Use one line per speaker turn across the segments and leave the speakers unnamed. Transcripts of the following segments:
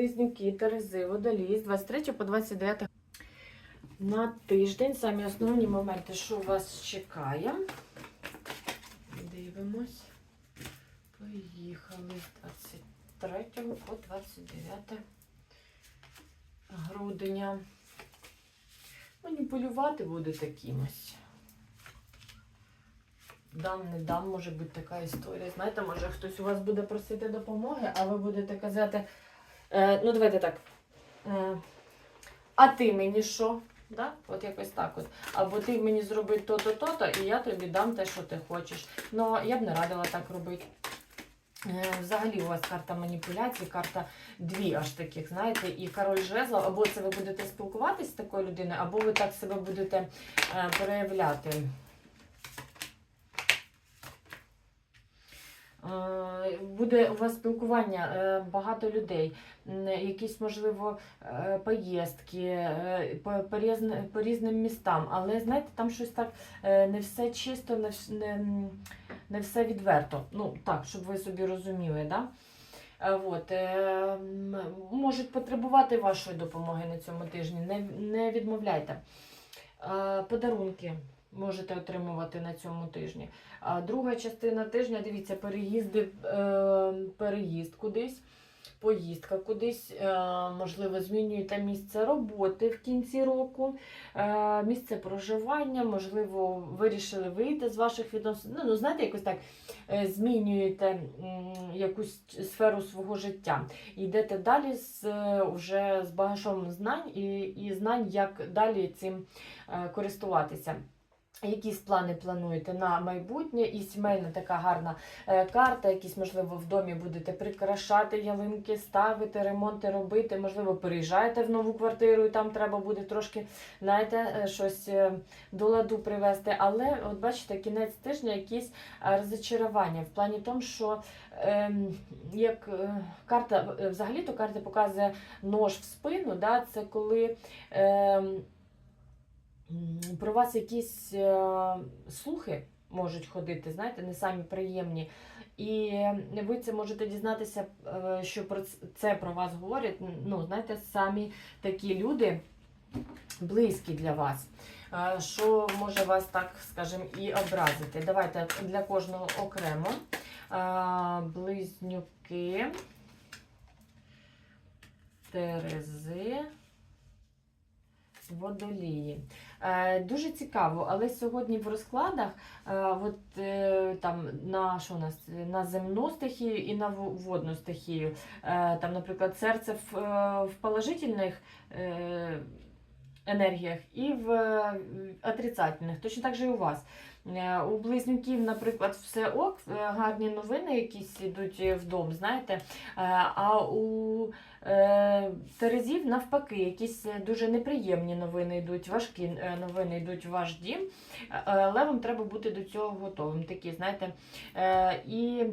близнюки, Терези, водолії з 23 по 29 на тиждень. Самі основні моменти, що вас чекає. Дивимось. Поїхали з 23 по 29 грудня. Маніпулювати будете кимось. Дам, не дам, може бути така історія. Знаєте, може хтось у вас буде просити допомоги, а ви будете казати, е, ну давайте так. Е, а ти мені що? Да? От якось так от. Або ти мені зроби то-то, то-то, і я тобі дам те, що ти хочеш. Ну, я б не радила так робити. Е, Взагалі у вас карта маніпуляцій, карта дві аж таких, знаєте, і король жезлов, або це ви будете спілкуватись з такою людиною, або ви так себе будете проявляти. Буде у вас спілкування, е, багато людей, якісь, можливо, е, поїздки е, по, по, різн- по різним містам, але знаєте, там щось так не все чисто, не, не, все відверто. Ну, так, щоб ви собі розуміли, да? От, можуть потребувати вашої допомоги на цьому тижні. Не, не відмовляйте. Подарунки можете отримувати на цьому тижні. А друга частина тижня, дивіться, переїзди, е, переїзд кудись, поїздка кудись, е, можливо, змінюєте місце роботи в кінці року, е, місце проживання, можливо, вирішили вийти з ваших відносин. Ну, ну знаєте, якось так змінюєте якусь сферу свого життя. Йдете далі з вже з багажом знань і, і знань, як далі цим користуватися. Якісь плани плануєте на майбутнє, і сімейна така гарна е, карта, якісь, можливо, в домі будете прикрашати ялинки, ставити, ремонти робити, можливо, переїжджаєте в нову квартиру, і там треба буде трошки, знаєте, е, щось е, до ладу привести. Але, от бачите, кінець тижня якісь е, розочарування в плані тому, що ем, як е, карта, е, взагалі-то карта показує нож в спину, да, це коли. М, Про вас якісь е, слухи можуть ходити, знаєте, не самі приємні. І ви це можете дізнатися, е, що про це про вас говорять. Ну, знаєте, самі такі люди близькі для вас. Е, Що може вас так, скажімо, і образити. Давайте для кожного окремо. Близнюки, Терези, водолії. Е, Дуже цікаво, але сьогодні в розкладах е, от, е, там, на, що у нас, на земну стихію і на водну стихію. Е, Там, наприклад, серце в, е, в положительних е, енергіях і в е, отрицательних. Точно так же і у вас. Е, У близнюків, наприклад, все ок, е, гарні новини якісь йдуть в знаєте. А у Терезів навпаки, якісь дуже неприємні новини йдуть, важкі новини йдуть в ваш дім, але вам треба бути до цього готовим. Такі, знаєте, і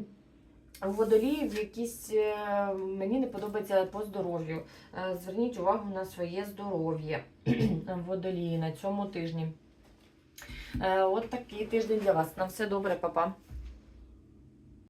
у водоліїв якісь е, мені не подобається по здоров'ю. Е, Зверніть увагу на своє здоров'я водолії на цьому тижні. Е, От такий тиждень для вас. На все добре, папа.